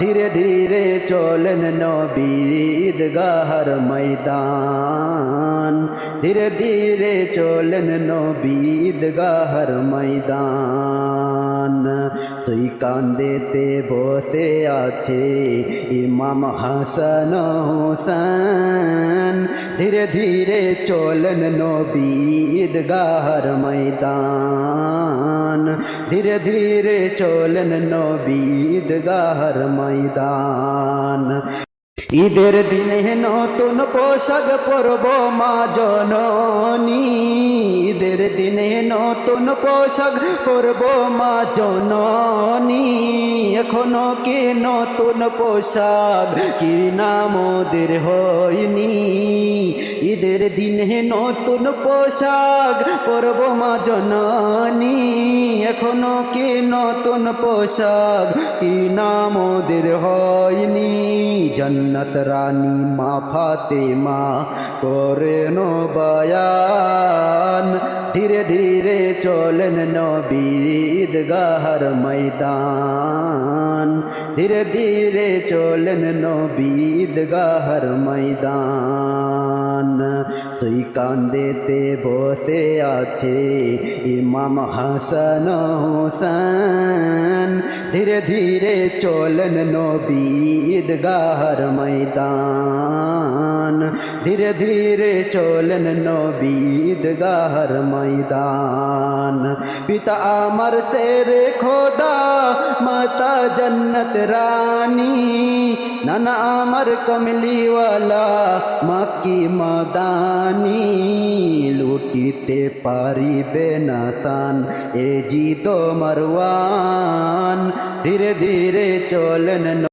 ধীরে ধীরে চলেন নবীদ গাহর ময়দান। ধীরে ধীরে চলেন নবীদ গাহর ময়দান। তুই কান্দেতে বসে আছে। ইমাম হাসান হোসেন ধীরে ধীরে চলেন নবীদ গাহর ময়দান। ধীরে ধীরে চলেন নবীদ গাহর ময়দান। ঈদের দিনে নতুন পোশাক পরব মা জননী। ঈদের দিনে নতুন পোশাক পরব মা জননী। এখনও কি নতুন পোশাক কি নাম ওদের হয়নি। ঈদের দিনে নতুন পোশাক পরব মা জননী। এখনও কি নতুন পোশাক কি নাম ওদের হয়নি। জন্নত রানী মা ফাতেমা করে বয়ান। ধীরে ধীরে চলেন নবীদ গাহর ময়দান। ধীরে ধীরে চলেন নবীদ গাহর ময়দান। তুই কান্দেতে বসে আছে ইমাম হাসান হোসেন। ধীরে ধীরে চলেন নবীদ গাহর ময়দান ধীরে ধীরে চলেন নবীদ গাহর ময়দান পিতা আমার শের খোদা মাতা জন্নত রানী নানা আমার কমলিওয়ালা মাকি মদানি লুটিতে পারিবে না সান এ জি তো মারওয়ান ধীরে ধীরে চলেন